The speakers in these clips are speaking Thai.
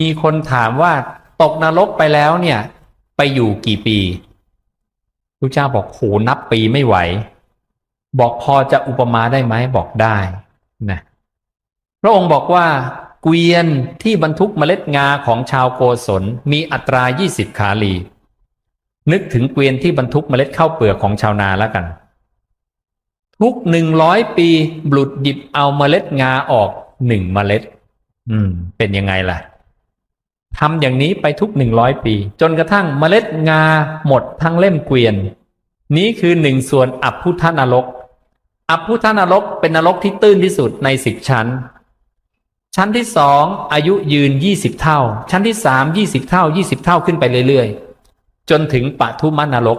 มีคนถามว่าตกนรกไปแล้วเนี่ย ไปอยู่กี่ปีพระเจ้าบอกโหนับปีไม่ไหว บอกพอจะอุปมาได้ไหมบอกได้นะพระองค์บอกว่าเกวียนที่บรรทุกเมล็ดงาของชาวโกศลมีอัตรา 20 ขาลี นึกถึงเกวียนที่บรรทุกเมล็ดข้าวเปลือกของชาวนาแล้วกัน ทุกหนึ่งร้อยปีบุรุษหยิบเอาเมล็ดงาออกหนึ่งเมล็ด อืม เป็นยังไงล่ะ ทำอย่างนี้ไปทุกหนึ่งร้อยปี จนกระทั่งเมล็ดงาหมดทั้งเล่มเกวียน นี้คือหนึ่งส่วนอับพุทธนรก อับพุทธนรกเป็นนรกที่ตื้นที่สุดในสิบชั้น ชั้นที่สองอายุยืนยี่สิบเท่า ชั้นที่สามยี่สิบเท่ายี่สิบเท่าขึ้นไปเรื่อยๆ จนถึงปะทุมนรก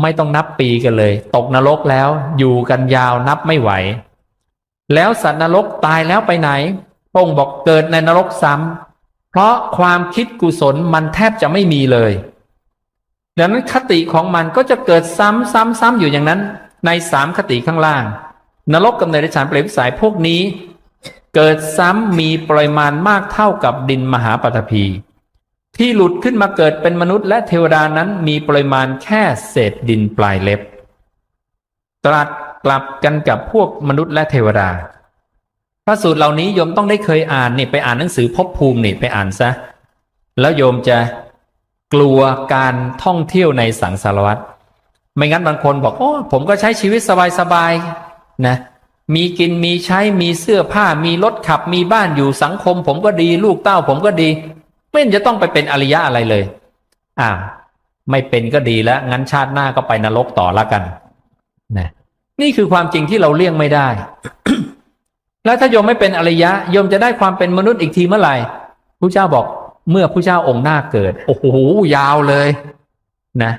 ไม่ต้องนับปีกันเลย ตกนรกแล้วอยู่กันยาวนับไม่ไหว แล้วสัตว์นรกตายแล้วไปไหนพระองค์บอกเกิดในนรกซ้ำ เพราะความคิดกุศลมันแทบจะไม่มีเลยดังนั้นคติของมันก็จะเกิดซ้ำซ้ำซ้ำอยู่อย่างนั้น ในสามคติข้างล่าง นรกกับเนรชานเปรตวิสัยพวกนี้ เกิดซ้ำมีปริมาณมากเท่ากับดินมหาปฐพี ที่หลุดขึ้นมาเกิดเป็นมนุษย์และเทวดานั้นมีปริมาณแค่เศษดินปลายเล็บ ตรัสกลับกันกับพวกมนุษย์และเทวดา พระสูตรเหล่านี้โยมต้องได้เคยอ่านนี่ไปอ่านหนังสือภพภูมินี่ไปอ่านซะ แล้วโยมจะกลัวการท่องเที่ยวในสังสารวัตรไม่งั้นบางคนบอกโอ้ผมก็ใช้ชีวิตสบายๆนะมีกินมีใช้มีเสื้อผ้ามีรถขับมีบ้านอยู่สังคม ผมก็ดีลูกเต้า ผมก็ดี ไม่จะต้องไปเป็นอริยะอะไรเลยอ้าวไม่เป็นก็ดีแล้ว งั้นชาติหน้าก็ไปนรกต่อละกันนะนี่คือความจริงที่เราเลี่ยงไม่ได้ แล้วถ้าโยมไม่เป็นอริยะโยมจะได้ความเป็นมนุษย์อีกทีเมื่อไหร่พระเจ้าบอกเมื่อพระเจ้าองค์หน้าเกิด โอ้โหยาวเลยนะ